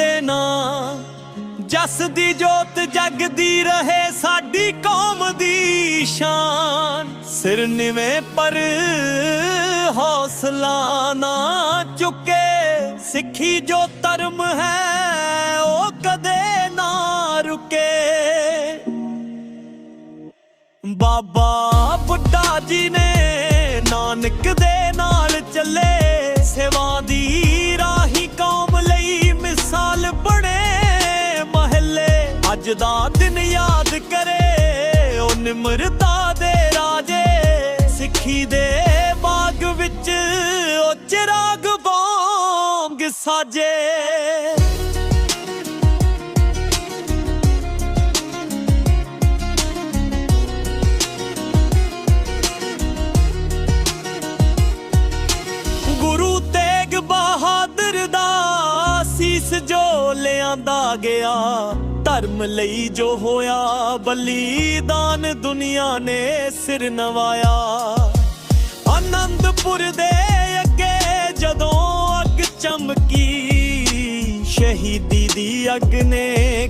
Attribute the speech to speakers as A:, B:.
A: ਕਦੇ ਨਾ। ਜਸ ਦੀ ਜੋਤ ਜਗਦੀ ਰਹੇ ਸਾਡੀ ਕੌਮ ਦੀ ਸ਼ਾਨ। ਸਿਰ ਨਿਵੇਂ ਪਰ ਹੌਸਲਾ ਨਾ ਚੁੱਕੇ। ਸਿੱਖੀ ਜੋ ਧਰਮ ਹੈ, ਉਹ ਕਦੇ ਨਾ ਰੁਕੇ। ਬਾਬਾ ਬੁੱਢਾ ਜੀ ਨੇ ਨਾਨਕ ਦੇ ਨਾਲ ਚੱਲੇ। ਅੱਜ ਦਾ ਦਿਨ ਯਾਦ ਕਰੇ, ਉਹ ਨਿਮਰਤਾ ਦੇ ਰਾਜੇ। ਸਿੱਖੀ ਦੇ ਬਾਗ ਵਿੱਚ ਉਹ ਚਿਰਾਗ ਬੋਂਗ ਸਾਜੇ। ਸੀਸ ਜੋ ਲਿਆਂਦਾ ਗਿਆ, ਧਰਮ ਲਈ ਜੋ ਹੋਇਆ, ਬਲੀਦਾਨ ਦੁਨੀਆ ਨੇ ਸਿਰ ਨਵਾਇਆ। ਆਨੰਦਪੁਰ ਦੇ ਅੱਗੇ ਜਦੋਂ ਅੱਗ ਚਮਕੀ, ਸ਼ਹੀਦੀ ਦੀ ਅੱਗ ਨੇ